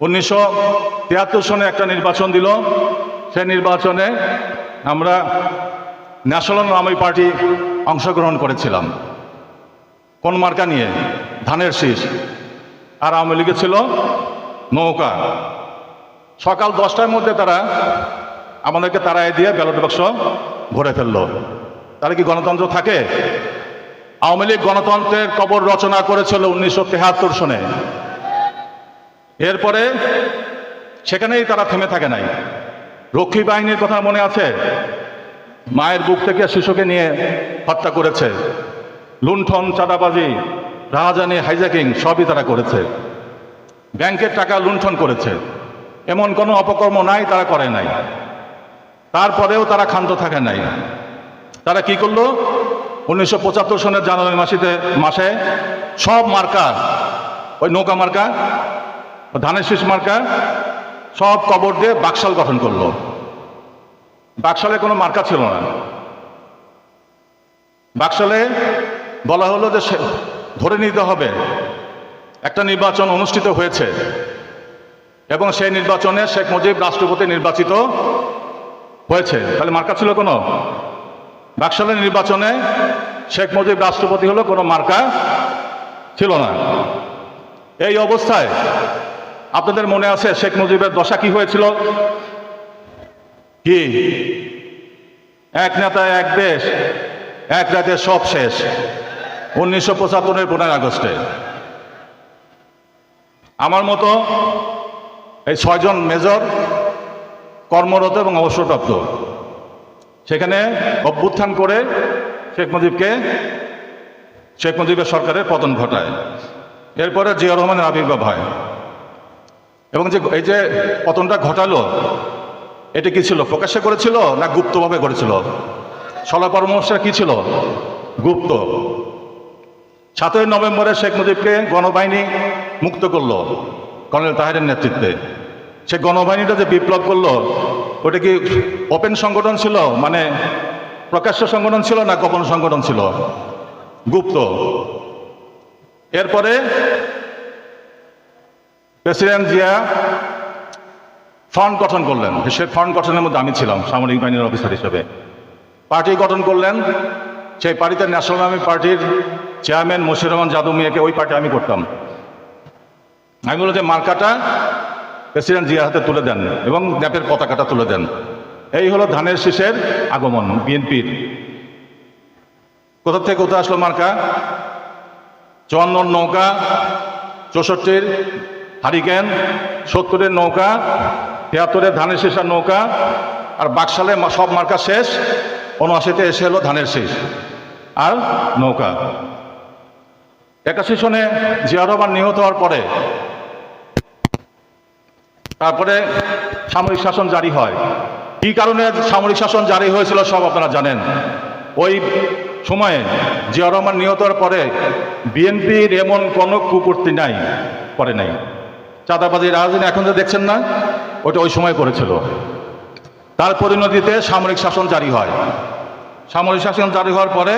উনিশশো তিয়াত্তর সনে একটা নির্বাচন দিল। সেই নির্বাচনে আমরা ন্যাশনাল নামী পার্টি অংশগ্রহণ করেছিলাম। কোন মার্কা নিয়ে? ধানের শীষ। আর আওয়ামী লীগে ছিল নৌকা। সকাল দশটার মধ্যে তারা আমাদেরকে তারাই দিয়ে ব্যালট বাক্স ভরে ফেলল। তাহলে কি গণতন্ত্র থাকে? আওয়ামী লীগ গণতন্ত্রের কবর রচনা করেছিল উনিশশো তেহাত্তর সনে। এরপরে সেখানেই তারা থেমে থাকে নাই। রক্ষী বাহিনীর কথা মনে আছে? মায়ের বুক থেকে শিশুকে নিয়ে হত্যা করেছে। লুণ্ঠন, চাঁদাবাজি, রাহাজানি, হাইজ্যাকিং সবই তারা করেছে। ব্যাংকের টাকা লুণ্ঠন করেছে। এমন কোনো অপকর্ম নাই, তারা করে নাই। তারপরেও তারা ক্ষান্ত থাকে নাই। তারা কি করল? উনিশশো পঁচাত্তর সনের জানুয়ারি মাসিতে মাসে সব মার্কা ওই নৌকা মার্কা ধানের শীষ মার্কা সব কবর দিয়ে বাকশাল গঠন করল। বাকশালে কোনো মার্কা ছিল না। বাকশালে বলা হলো যে ধরে নিতে হবে, একটা নির্বাচন অনুষ্ঠিত হয়েছে এবং সেই নির্বাচনে শেখ মুজিব রাষ্ট্রপতি নির্বাচিত হয়েছে। তাহলে মার্কা ছিল কোনো? বাকশালের নির্বাচনে শেখ মুজিব রাষ্ট্রপতি হলো কোনো মার্কা ছিল না। এই অবস্থায় আপনাদের মনে আছে শেখ মুজিবের দশা কি হয়েছিল? কি? এক নেতা এক দেশ এক রাতে সব শেষ। উনিশশো পঁচাত্তরের পনেরো আগস্টে। আমার মতো এই ছয়জন মেজর কর্মরত এবং অবসরপ্রাপ্ত সেখানে অভ্যুত্থান করে শেখ মুজিবকে শেখ মুজিবের সরকারের পতন ঘটায়। এরপরে জিয়া রহমানের আবির্ভাব হয়। এবং যে এই যে পতনটা ঘটালো, এটা কি ছিল? প্রকাশ্যে করেছিল না গুপ্তভাবে করেছিল? সলা পরামর্শ কি ছিল? গুপ্ত। সাতই নভেম্বরে শেখ মুজিবকে গণবাহিনী মুক্ত করল কর্নেল তাহেরের নেতৃত্বে। সে গণবাহিনীটা যে বিপ্লব করল, ওটা কি ওপেন সংগঠন ছিল? মানে প্রকাশ্য সংগঠন ছিল না গোপন সংগঠন ছিল? গুপ্ত। এরপরে প্রেসিডেন্ট জিয়া ফ্রন্ট গঠন করলেন। সে ফ্রন্ট গঠনের মধ্যে আমি ছিলাম, সামরিক বাহিনীর অফিসার হিসেবে। পার্টি গঠন করলেন, সেই পার্টিতে ন্যাশনাল আর্মি পার্টির চেয়ারম্যান মশির রহমান যাদব মিয়াকে ওই পার্টি আমি করতাম। আমি বললাম যে মার্কাটা প্রেসিডেন্ট জিয়ার হাতে তুলে দেন এবং ন্যাপের পতাকাটা তুলে দেন। এই হলো ধানের শীষের আগমন, বিএনপির। কোথা থেকে কোথায় আসলো মার্কা? চুয়ান্নর নৌকা, চৌষট্টির হারিকেন, সত্তরের নৌকা, তিয়াত্তরের ধানের শেষার নৌকা, আর বাকশালে সব মার্কা শেষ, উনআশিতে এসে হলো ধানের শেষ আর নৌকা। একাশি সনে জিয়া রহমান নিহত হওয়ার পরে, তারপরে সামরিক শাসন জারি হয়। কি কারণে সামরিক শাসন জারি হয়েছিল সব আপনারা জানেন। ওই সময়ে জিয়া রহমান নিহত হওয়ার পরে বিএনপির এমন কোনো কুকুর্তি নাই করে নাই। চাঁদাবাজি রাজধানী এখন যে দেখছেন না, ওটা ওই সময় করেছিল। তার পরিণতিতে সামরিক শাসন জারি হয়। সামরিক শাসন জারি হওয়ার পরে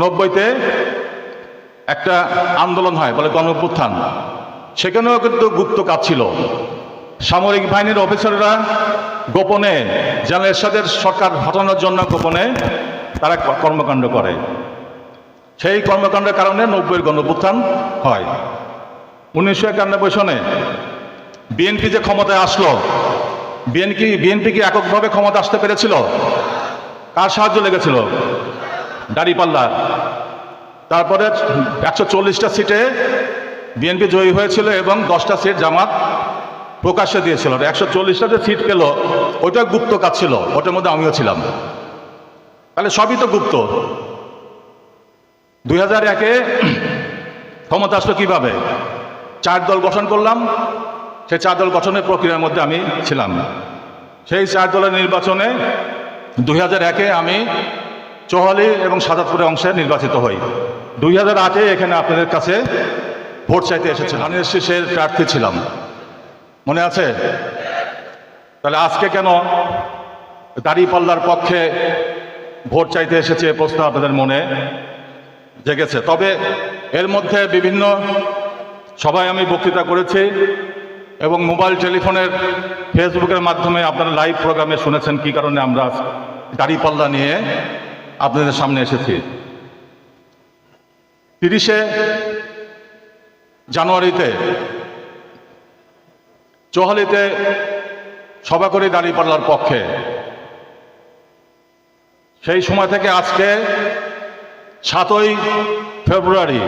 নব্বইতে একটা আন্দোলন হয়, বলে গণঅভ্যুত্থান। সেখানেও কিন্তু গুপ্ত কাজ ছিল। সামরিক বাহিনীর অফিসাররা গোপনে জেনারেল এরশাদের সরকার হটানোর জন্য গোপনে তারা কর্মকাণ্ড করে। সেই কর্মকাণ্ডের কারণে নব্বইয়ের গণঅভ্যুত্থান হয়। উনিশশো একানব্বই সনে বিএনপি যে ক্ষমতায় আসলো, বিএনপি বিএনপি কি এককভাবে ক্ষমতা আসতে পেরেছিল? কার সাহায্য লেগেছিল? দাঁড়িপাল্লা তারপরে একশো চল্লিশটা সিটে বিএনপি জয়ী হয়েছিল এবং দশটা সিট জামাত প্রকাশ্যে দিয়েছিল। একশো চল্লিশটা যে সিট পেল, ওইটা গুপ্ত কাজ ছিল, ওটার মধ্যে আমিও ছিলাম। তাহলে সবই তো গুপ্ত। দুই হাজার একে ক্ষমতা আসলো কীভাবে? চার দল গঠন করলাম। সেই চার দল গঠনের প্রক্রিয়ার মধ্যে আমি ছিলাম। সেই চার দলের নির্বাচনে দুই হাজার একে আমি চৌহালি এবং সাজাদপুরের অংশে নির্বাচিত হই। দুই হাজার আটে এখানে আপনাদের কাছে ভোট চাইতে এসেছে। ধানের শীষের প্রার্থী ছিলাম। মনে আছে? তাহলে আজকে কেন দাড়িপাল্লার পক্ষে ভোট চাইতে এসেছে প্রশ্ন আপনাদের মনে জেগেছে। তবে এর মধ্যে বিভিন্ন সভায় আমি বক্তৃতা করেছি এবং মোবাইল টেলিফোনের ফেসবুকের মাধ্যমে আপনারা লাইভ প্রোগ্রামে শুনেছেন কি কারণে আমরা দাড়িপাল্লা নিয়ে আপনাদের সামনে এসেছি। তিরিশে জানুয়ারিতে চোহালিতে সভা করি দাঁড়িপাল্লার পক্ষে। সেই সময় থেকে আজকে সাতই ফেব্রুয়ারি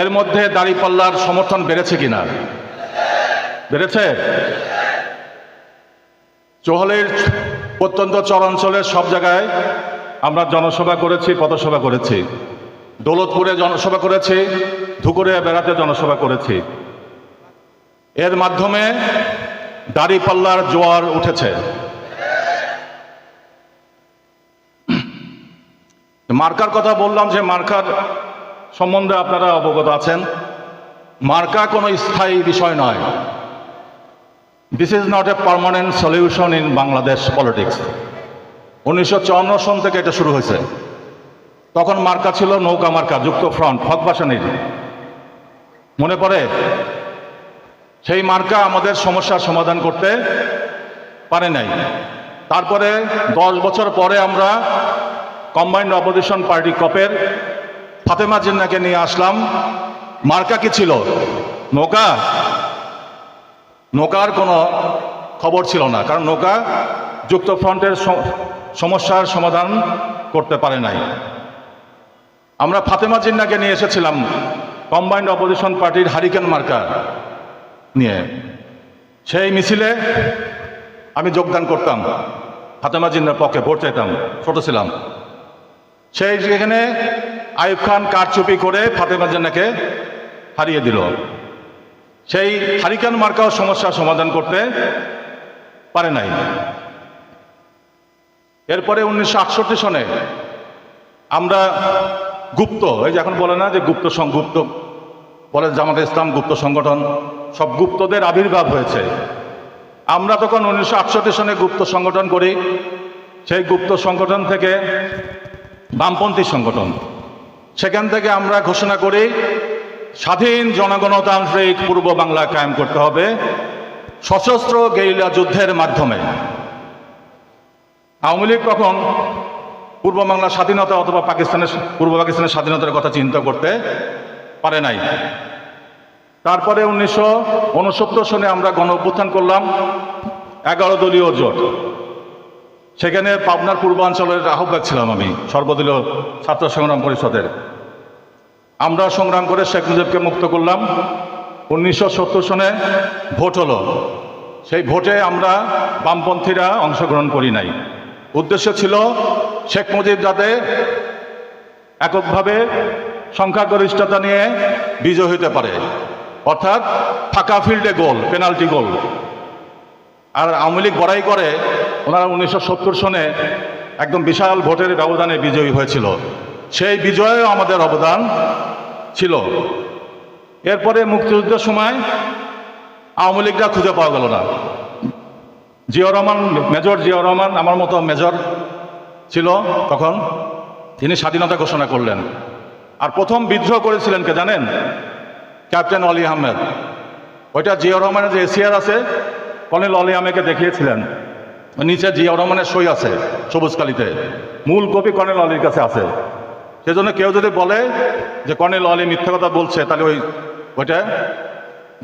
এর মধ্যে দাঁড়িপাল্লার সমর্থন বেড়েছে কিনা? বেড়েছে? চোহালির প্রত্যন্ত চরাঞ্চলের সব জায়গায় আমরা জনসভা করেছি, পথসভা করেছি। দৌলতপুরে জনসভা করেছি, ধুকুরে বেড়াতে জনসভা করেছি। এর মাধ্যমে দাড়িপাল্লার জোয়ার উঠেছে। মার্কার কথা বললাম যে মার্কার সম্বন্ধে আপনারা অবগত আছেন, মার্কা কোনো স্থায়ী বিষয় নয়। This is not a permanent solution in Bangladesh politics উনিশশো চুয়ান্ন সন থেকে এটা শুরু হয়েছে। তখন মার্কা ছিল নৌকা মার্কা, যুক্ত ফ্রন্ট হকবাসানির মনে পড়ে, সেই মার্কা আমাদের সমস্যার সমাধান করতে পারে নাই। তারপরে দশ বছর পরে আমরা কম্বাইন্ড অপোজিশন পার্টি কপের ফাতেমা জিন্নাকে নিয়ে আসলাম। মার্কা কি ছিল? নৌকা? নৌকার কোনো খবর ছিল না, কারণ নৌকা যুক্ত ফ্রন্টের সমস্যার সমাধান করতে পারে নাই। আমরা ফাতেমা জিন্নাকে নিয়ে এসেছিলাম কম্বাইন্ড অপোজিশন পার্টির হারিকেন মার্কা নিয়ে। সেই মিছিলে আমি যোগদান করতাম, ফাতেমা জিন্নার পক্ষে ভোট চাইতাম, ছোট ছিলাম। সেই যেখানে আইব খান কারচুপি করে ফাতেমা জিন্নাকে হারিয়ে দিল। সেই হারিকান মার্কাও সমস্যার সমাধান করতে পারে নাই। এরপরে উনিশশো আটষট্টি সনে আমরা গুপ্ত, এই যে এখন বলে না যে গুপ্ত সং- গুপ্ত বলে জামাত ইসলাম, গুপ্ত সংগঠন, সব গুপ্তদের আবির্ভাব হয়েছে। আমরা তখন উনিশশো আটষট্টি সনে গুপ্ত সংগঠন করি। সেই গুপ্ত সংগঠন থেকে বামপন্থী সংগঠন সেখান থেকে আমরা ঘোষণা করি, স্বাধীন জনগণতান্ত্রিক পূর্ব বাংলা কায়েম করতে হবে, সশস্ত্র গেরিলা যুদ্ধের মাধ্যমে। আওয়ামী লীগ তখন পূর্ব বাংলার স্বাধীনতা অথবা পাকিস্তানের পূর্ব পাকিস্তানের স্বাধীনতার কথা চিন্তা করতে পারে নাই। তারপরে উনিশশো উনসত্তর সনে আমরা গণ অভ্যুত্থান করলাম, এগারো দলীয় জোট। সেখানে পাবনার পূর্বাঞ্চলের আহ্বায়ক ছিলাম আমি, সর্বদলীয় ছাত্র সংগ্রাম পরিষদের। আমরা সংগ্রাম করে শেখ মুজিবকে মুক্ত করলাম। উনিশশো সত্তর সনে ভোট হলো। সেই ভোটে আমরা বামপন্থীরা অংশগ্রহণ করি নাই। উদ্দেশ্য ছিল শেখ মুজিব যাতে এককভাবে সংখ্যাগরিষ্ঠতা নিয়ে বিজয় হতে পারে। অর্থাৎ ফাঁকা ফিল্ডে গোল, পেনাল্টি গোল। আর আওয়ামী লীগ বড়াই করে, ওনারা উনিশশো সত্তর সনে একদম বিশাল ভোটের ব্যবধানে বিজয়ী হয়েছিল। সেই বিজয়েও আমাদের অবদান ছিল। এরপরে মুক্তিযুদ্ধের সময় আওয়ামী লীগরা খুঁজে পাওয়া গেল না। জিয়া রহমান, মেজর জিয়া রহমান আমার মতো মেজর ছিল তখন। তিনি স্বাধীনতা ঘোষণা করলেন। আর প্রথম বিদ্রোহ করেছিলেন কে জানেন? ক্যাপ্টেন অলি আহমেদ। ওইটা জিয়া রহমানের যে এসিআর আছে, কর্নেল অলি আহমেদকে দেখিয়েছিলেন। নিচে জিয়া রহমানের সই আছে সবুজ কালিতে মূল কপি কর্নেল অলির কাছে আছে। সেজন্য কেউ যদি বলে যে কর্নেল অলি মিথ্যা কথা বলছে, তাহলে ওই ওইটা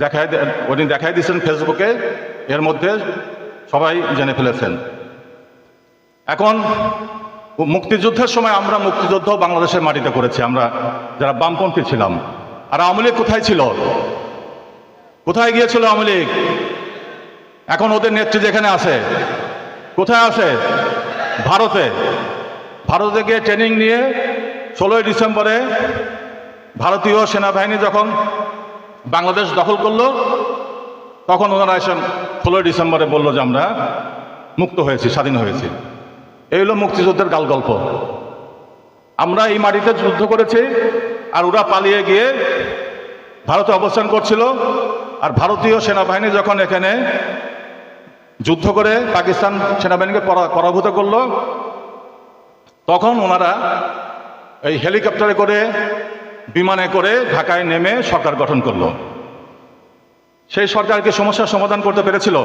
দেখাই উনি দেখাই দিয়েছেন ফেসবুকে, এর মধ্যে সবাই জেনে ফেলেছেন। এখন মুক্তিযুদ্ধের সময় আমরা মুক্তিযুদ্ধ বাংলাদেশের মাটিতে করেছি, আমরা যারা বামপন্থী ছিলাম। আর আওয়ামী লীগ কোথায় ছিল? কোথায় গিয়েছিল আওয়ামী লীগ? এখন ওদের নেত্রী যেখানে আছে? কোথায় আছে? ভারতে। ভারতে গিয়ে ট্রেনিং নিয়ে ষোলোই ডিসেম্বরে ভারতীয় সেনাবাহিনী যখন বাংলাদেশ দখল করল, তখন ওনারা এসে ষোলোই ডিসেম্বরে বলল যে আমরা মুক্ত হয়েছি, স্বাধীন হয়েছি। এই হলো মুক্তিযুদ্ধের গাল গল্প আমরা এই মাটিতে যুদ্ধ করেছি আর ওরা পালিয়ে গিয়ে ভারতে অবস্থান করছিল আর ভারতীয় সেনাবাহিনী যখন এখানে যুদ্ধ করে পাকিস্তান সেনাবাহিনীকে পরা- পরাভূত করল, তখন ওনারা এই হেলিকপ্টারে করে, বিমানে করে ঢাকায় নেমে সরকার গঠন করল। সেই সরকার কি সমস্যার সমাধান করতে পেরেছিল?